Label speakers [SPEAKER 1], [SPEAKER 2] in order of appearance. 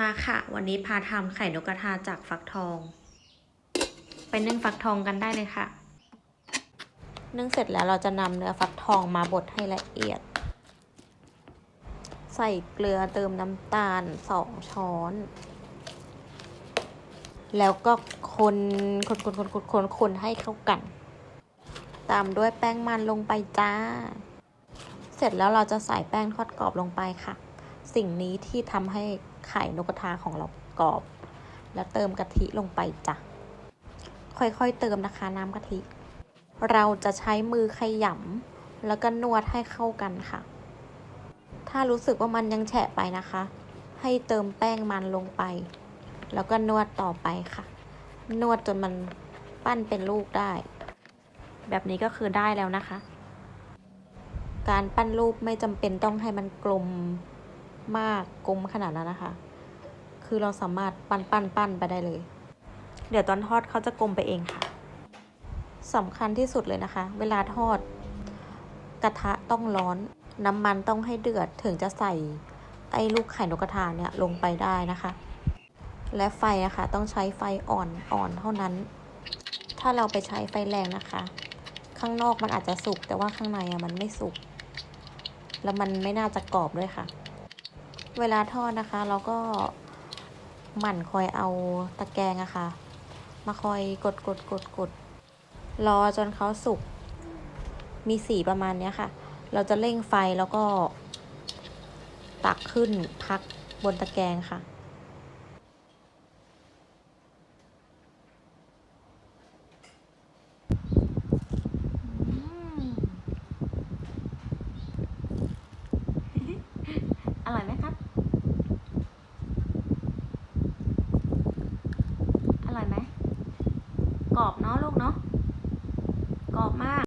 [SPEAKER 1] มาค่ะ วันนี้พาทำไข่นกกระทาจากฟักทอง ไปนึ่งฟักทองกันได้เลยค่ะ นึ่งเสร็จแล้วเราจะนำเนื้อฟักทองมาบดให้ละเอียด ใส่เกลือเติมน้ำตาลสองช้อน แล้วก็คนคนคนคนคนคนคนให้เข้ากัน ตามด้วยแป้งมันลงไปจ้า เสร็จแล้วเราจะใส่แป้งทอดกรอบลงไปค่ะ สิ่งนี้ที่ทำให้ไข่นกกระทาของเรากรอบ แล้วเติมกะทิลงไปจ้ะ ค่อยๆเติมนะคะน้ำกะทิ เราจะใช้มือขยำแล้วก็นวดให้เข้ากันค่ะ ถ้ารู้สึกว่ามันยังแฉะไปนะคะ ให้เติมแป้งมันลงไป แล้วก็นวดต่อไปค่ะ นวดจนมันปั้นเป็นลูกได้ แบบนี้ก็คือได้แล้วนะคะ การปั้นรูปไม่จำเป็นต้องให้มันกลม มากกลมขนาดนั้นนะคะ คือเราสามารถปั้นปั้นปั้นไปได้เลย เดี๋ยวตอนทอดเขาจะกลมไปเองค่ะสำคัญที่สุดเลยนะคะ เวลาทอด กระทะต้องร้อน น้ำมันต้องให้เดือดถึงจะใส่ ไอ้ลูกไข่นกกระทาเนี่ยลงไปได้นะคะ และไฟนะคะต้องใช้ไฟอ่อนอ่อนเท่านั้น ถ้าเราไปใช้ไฟแรงนะคะ ข้างนอกมันอาจจะสุกแต่ว่าข้างในอะมันไม่สุก แล้วมันไม่น่าจะกรอบด้วยค่ะ เวลาทอดนะคะ เราก็หมั่นคอยเอาตะแกรงอะค่ะ มาคอยกดกดกดกดรอจนเขาสุก มีสีประมาณเนี้ยค่ะ เราจะเร่งไฟแล้วก็ตักขึ้นพักบนตะแกรงค่ะ อร่อยไหมครับ อร่อยไหม กรอบเนาะลูกเนาะ